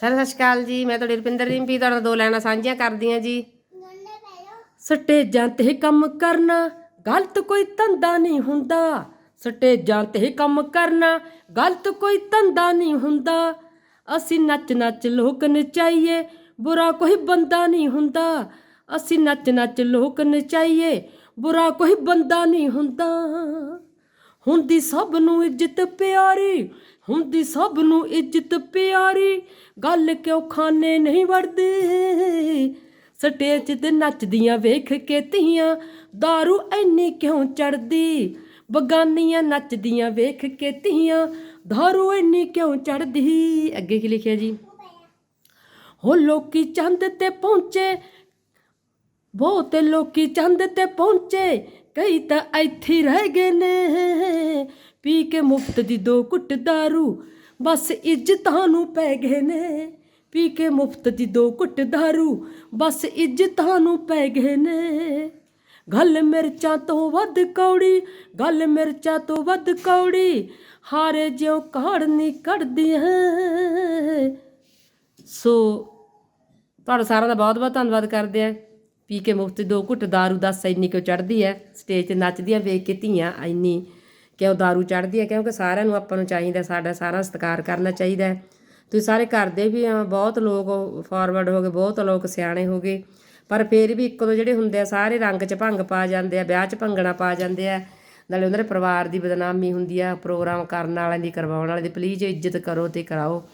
Sir ਸਤਿ ਸ਼੍ਰੀ ਅਕਾਲ ਜੀ, ਮੈਂ ਤੁਹਾਡੀ ਰੁਪਿੰਦਰ ਰਿੰਪੀ ਤੁਹਾਡੇ ਦੋ ਲੈਣਾ ਸਾਂਝੀਆਂ ਕਰਦੀਆਂ ਜੀ। ਸਟੇਜਾਂ ਤੇ ਕੰਮ ਕਰਨਾ, ਗਲਤ ਕੋਈ ਧੰਦਾ ਨਹੀਂ ਹੁੰਦਾ। ਸਟੇਜਾਂ ਤੇ ਕੰਮ ਕਰਨਾ, ਗਲਤ ਕੋਈ ਧੰਦਾ ਨਹੀਂ ਹੁੰਦਾ। ਅਸੀਂ ਨੱਚ ਨੱਚ ਲੋਕ ਨਚਾਈਏ, ਬੁਰਾ ਕੋਈ ਬੰਦਾ ਨਹੀਂ ਹੁੰਦਾ। ਅਸੀਂ ਨੱਚ ਨੱਚ ਲੋਕ ਨਚਾਈਏ, ਬੁਰਾ ਕੋਈ ਬੰਦਾ ਨਹੀਂ ਹੁੰਦਾ। ਹੁੰਦੀ ਸਭ ਨੂੰ ਇੱਜ਼ਤ ਪਿਆਰੀ ਹੁੰਦੀ ਸਭ ਨੂੰ ਇੱਜ਼ਤ ਪਿਆਰੀ ਗੱਲ ਕਿਉਂ ਖਾਨੇ ਨਹੀਂ ਵੜਦੀ ਸਟੇਜ ਤੇ ਨੱਚਦੀਆਂ ਵੇਖ ਕੇ ਧੀਆਂ दारू ਐਨੀ ਕਿਉਂ ਚੜਦੀ ਬਗਾਨੀਆਂ ਨੱਚਦੀਆਂ ਵੇਖ ਕੇ ਧੀਆਂ दारू ਐਨੀ ਕਿਉਂ ਚੜਦੀ ਅੱਗੇ ਕੀ ਲਿਖਿਆ ਜੀ ਹੋ ਲੋਕੀ ਚੰਦ ਤੇ ਪਹੁੰਚੇ ਬਹੁਤੇ ਲੋਕੀ ਚੰਦ ਤੇ ਪਹੁੰਚੇ ਕਈ ਤਾਂ ਇੱਥੇ ਹੀ ਰਹਿ ਗਏ ਨੇ ਪੀ ਕੇ ਮੁਫਤ ਦੀ ਦੋ ਕੁੱਟ दारू ਬਸ ਇੱਜ਼ਤਾਂ ਨੂੰ ਪੈ ਗਏ ਨੇ ਪੀ ਕੇ ਮੁਫਤ ਦੀ ਦੋ ਕੁੱਟ दारू ਬਸ ਇੱਜ਼ਤਾਂ ਨੂੰ ਪੈ ਗਏ ਨੇ ਗੱਲ ਮਿਰਚਾਂ ਤੋਂ ਵੱਧ ਕੌੜੀ ਗੱਲ ਮਿਰਚਾਂ ਤੋਂ ਵੱਧ ਕੌੜੀ ਹਾਰੇ ਜਿਉ ਕਾੜ ਨਹੀਂ ਕੱਢਦੀਆਂ ਸੋ ਤੁਹਾਡਾ ਸਾਰਿਆਂ ਦਾ ਬਹੁਤ ਬਹੁਤ ਧੰਨਵਾਦ ਕਰਦੇ ਆ ਪੀ ਕੇ ਮੁਫਤ ਦੋ ਘੁੱਟ दारू ਦੱਸ ਇੰਨੀ ਕਿਉਂ ਚੜਦੀ ਹੈ ਸਟੇਜ ਤੇ ਨੱਚਦੀਆਂ ਵੇਖ ਕੇ ਧੀਆਂ ਇੰਨੀ ਕਿਉਂ दारू ਚੜਦੀ ਹੈ ਕਿਉਂਕਿ ਸਾਰਿਆਂ ਨੂੰ ਆਪਾਂ ਨੂੰ ਚਾਹੀਦਾ ਸਾਡਾ ਸਾਰਾ ਸਤਿਕਾਰ ਕਰਨਾ ਚਾਹੀਦਾ ਹੈ ਤੁਸੀਂ ਸਾਰੇ ਕਰਦੇ ਵੀ ਆ ਬਹੁਤ ਲੋਕ ਫਾਰਵਰਡ ਹੋ ਗਏ ਬਹੁਤ ਲੋਕ ਸਿਆਣੇ ਹੋ ਗਏ ਪਰ ਫੇਰ ਵੀ ਇੱਕ ਦੋ ਜਿਹੜੇ ਹੁੰਦੇ ਆ ਸਾਰੇ ਰੰਗ 'ਚ ਭੰਗ ਪਾ ਜਾਂਦੇ ਆ ਵਿਆਹ 'ਚ ਭੰਗਣਾ ਪਾ ਜਾਂਦੇ ਆ ਨਾਲੇ ਉਹਨਾਂ ਦੇ ਪਰਿਵਾਰ ਦੀ ਬਦਨਾਮੀ ਹੁੰਦੀ ਆ ਪ੍ਰੋਗਰਾਮ ਕਰਨ ਵਾਲਿਆਂ ਦੀ ਕਰਵਾਉਣ ਵਾਲੇ ਦੀ ਪਲੀਜ਼ ਇੱਜ਼ਤ ਕਰੋ ਤੇ ਕਰਾਓ